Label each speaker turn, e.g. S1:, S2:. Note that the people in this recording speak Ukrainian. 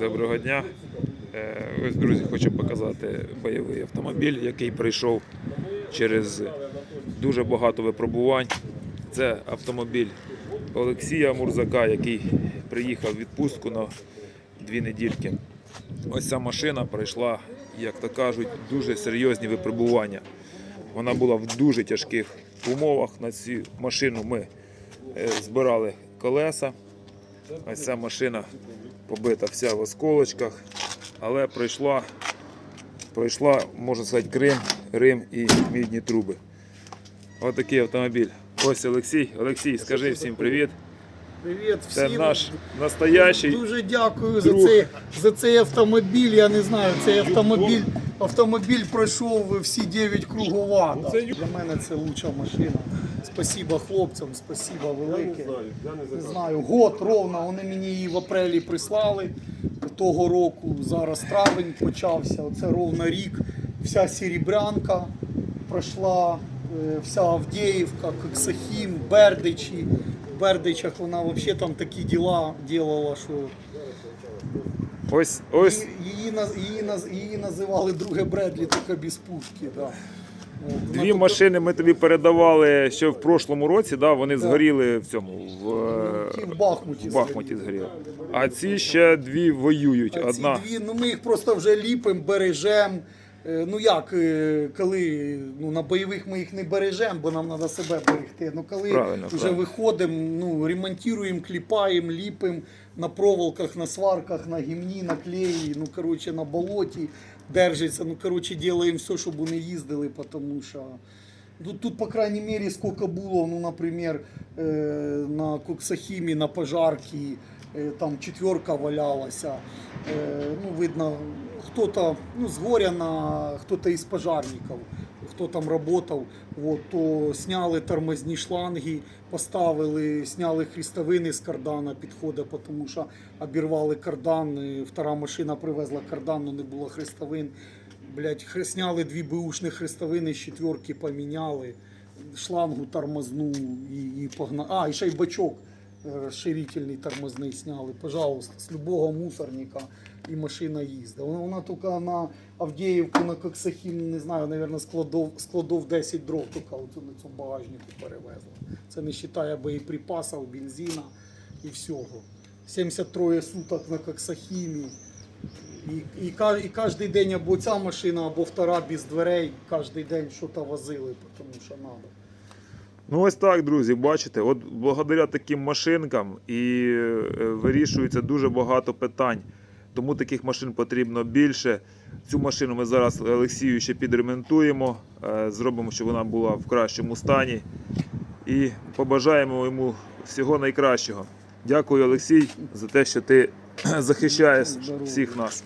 S1: Доброго дня. Е, Ось, друзі, хочу показати бойовий автомобіль, який прийшов через дуже багато випробувань. Це автомобіль Олексія Мурзака, який приїхав в відпустку на дві недільки. Ось ця машина пройшла, як то кажуть, дуже серйозні випробування. Вона була в дуже тяжких умовах. На цю машину ми е, збирали колеса. Ось ця машина побита вся в осколочках, але пройшла, пройшла, можна сказати, Крим, Рим і мідні труби. Ось такий автомобіль. Ось Олексій. Олексій, скажи всім привіт.
S2: Привіт
S1: Це наш настоящий.
S2: Дуже дякую за цей, за цей автомобіль. Я не знаю, цей автомобіль, автомобіль пройшов всі 9 круговата. Для мене це лучша машина. Спасибо хлопцям, спасибо велике. Не знаю, год ровно. Вони мені її в апрелі прислали того року. Зараз травень почався. Оце ровно рік. Вся серебрянка пройшла, е, вся Авдіївка, Коксахім, Бердичі. В Бердичах вона взагалі там такі діла робила, що
S1: Ось, ось
S2: її, її, наз- її, її називали друге Бредлі, тільки без пушки. Да.
S1: Дві машини ми тобі передавали ще в прошлому році, да, вони згоріли в цьому, в,
S2: Ті
S1: е,
S2: в Бахмуті.
S1: в Бахмуті згоріли. А ці ще дві воюють.
S2: А ці
S1: Одна.
S2: дві, ну ми їх просто вже ліпимо, бережемо. Е, Ну як, е, коли ну, на бойових ми їх не бережемо, бо нам треба себе берегти. Ну коли
S1: Правильно,
S2: вже
S1: правильно.
S2: виходимо, ну, ремонтуємо, кліпаємо, ліпимо на проволоках, на сварках, на гімні, на клеї, ну коротше на болоті держиться. Ну коротше, робимо все, щоб вони їздили, тому що. Тут, тут, по крайней мере, сколько було, ну, например, э, на Коксахімі, на пожарці, э, там четверка валялася. Э, ну, видно, хто-то, ну, з горя на хто-то із пожарників, хто там працював, вот, то сняли тормозні шланги, поставили, сняли хрестовини з кардана підходу, тому що обірвали кардан, і втора машина привезла кардан, але не було хрестовин. Блять, сняли дві бушні хрестовини з четверки, поміняли, шлангу тормозну і, і погнали. А, і ще й бачок е, розширительний тормозний сняли. Пожалуйста, з любого мусорника і машина їздить. Вона, вона тільки на Авдіївку, на Коксахім, не знаю, мабуть, складов, складов 10 дров тільки оцю на цьому багажнику перевезла. Це не вважає боєприпасів, бензина і всього. 73 суток на Коксахімі. І, і, і кожен день або ця машина, або втора без дверей, кожен день щось возили, тому що треба.
S1: Ну ось так, друзі, бачите, от благодаря таким машинкам і е, вирішується дуже багато питань. Тому таких машин потрібно більше. Цю машину ми зараз Олексію ще підремонтуємо, е, зробимо, щоб вона була в кращому стані. І побажаємо йому всього найкращого. Дякую, Олексій, за те, що ти захищаєш всіх нас.